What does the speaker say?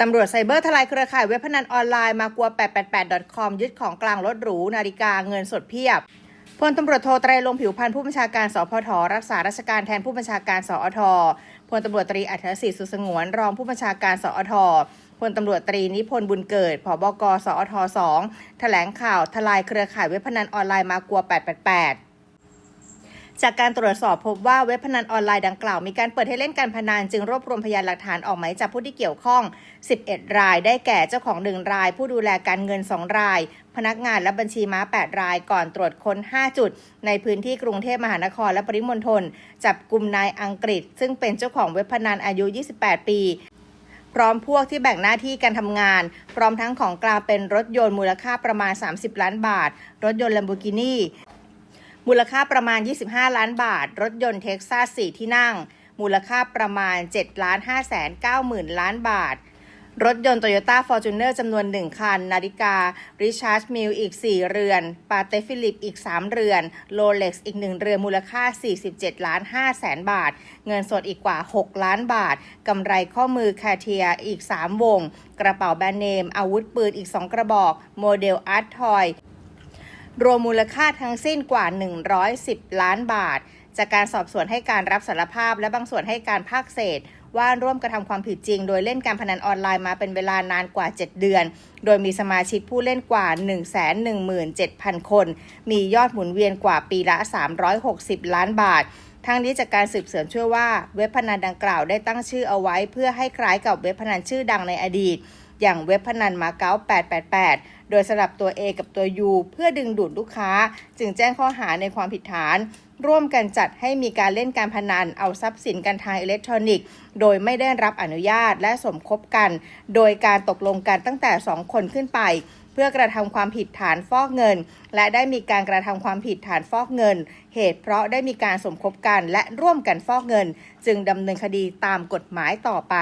ตำรวจไซเบอร์ทลายเครือข่ายเว็บพนันออนไลน์มากลัว 888.com ยึดของกลางรถหรู นาฬิกาเงินสดเพียบพลตำรวจโทไตรลงผิวพันธ์ผู้บัญชาการสพทรักษาราชการแทนผู้บัญชาการสอทพลตำรวจตรีอัธศิษย์สุสงวน รองผู้บัญชาการสอทพลตำรวจตรีนิพนธ์บุญเกิดผบกสอท2แถลงข่าวทลายเครือข่ายเว็บพนันออนไลน์มากลัว 888 จากการตรวจสอบพบว่าเว็บพนันออนไลน์ดังกล่าวมีการเปิดให้เล่นการพนันจึงรวบรวมพยานหลักฐานออกหมายจับผู้ที่เกี่ยวข้อง 11 ราย ได้แก่เจ้าของ 1 ราย ผู้ดูแลการเงิน 2 ราย พนักงานและบัญชีม้า 8 ราย ก่อนตรวจค้น 5 จุด ในพื้นที่กรุงเทพมหานครและปริมณฑลจับกลุ่มนายอังกฤษ ซึ่งเป็นเจ้าของเว็บพนันอายุ 28 ปีพร้อมพวกที่แบ่งหน้าที่การทำงาน พร้อมทั้งของกลางเป็นรถยนต์มูลค่าประมาณ 30 ล้านบาท รถยนต์ Lamborghini มูลค่าประมาณ 25 ล้านบาท รถยนต์เท็กซัส4ที่นั่ง มูลค่าประมาณ7ล้าน5แสน9หมื่นล้านบาท รถยนต์ Toyota Fortuner จำนวน 1 คัน นาฬิกา Richard Mille อีก 4 เรือนปาเตฟิลิปอีก 3 เรือน Rolex อีก 1 เรือนมูลค่า 47 ล้าน5แสนบาท เงินสดอีกกว่า 6 ล้านบาท กำไรข้อมือคาเทียอีก 3 วง กระเป๋าแบรนด์เนม อาวุธปืนอีก 2 กระบอก โมเดลอาร์ตทอย รวมมูลค่าทั้งสิ้นกว่า 110 ล้านบาท จากการสอบสวนให้การรับสารภาพและบางส่วนให้การภาคเศษ ว่าร่วมกระทำความผิดจริง โดยเล่นการพนันออนไลน์มาเป็นเวลานานกว่า 7 เดือน โดยมีสมาชิกผู้เล่นกว่า 117,000 คน มียอดหมุนเวียนกว่าปีละ 360 ล้านบาททั้งนี้จากการสืบสวนเชื่อว่าเว็บพนันดังกล่าวได้ตั้งชื่อเอาไว้ เพื่อให้คล้ายกับเว็บพนันชื่อดังในอดีต อย่างเว็บพนันมาเก๊า888 โดยสลับตัว A กับตัว U เพื่อดึงดูดลูกค้า จึงแจ้งข้อหาในความผิดฐาน ร่วมกันจัดให้มีการเล่นการพนันเอาทรัพย์สินกันทางอิเล็กทรอนิกส์ โดยไม่ได้รับอนุญาตและสมคบกัน โดยการตกลงกันตั้งแต่ 2 คนขึ้นไปเพื่อกระทำความผิดฐานฟอกเงิน และได้มีการกระทำความผิดฐานฟอกเงิน เหตุเพราะได้มีการสมคบกันและร่วมกันฟอกเงิน จึงดำเนินคดีตามกฎหมายต่อไป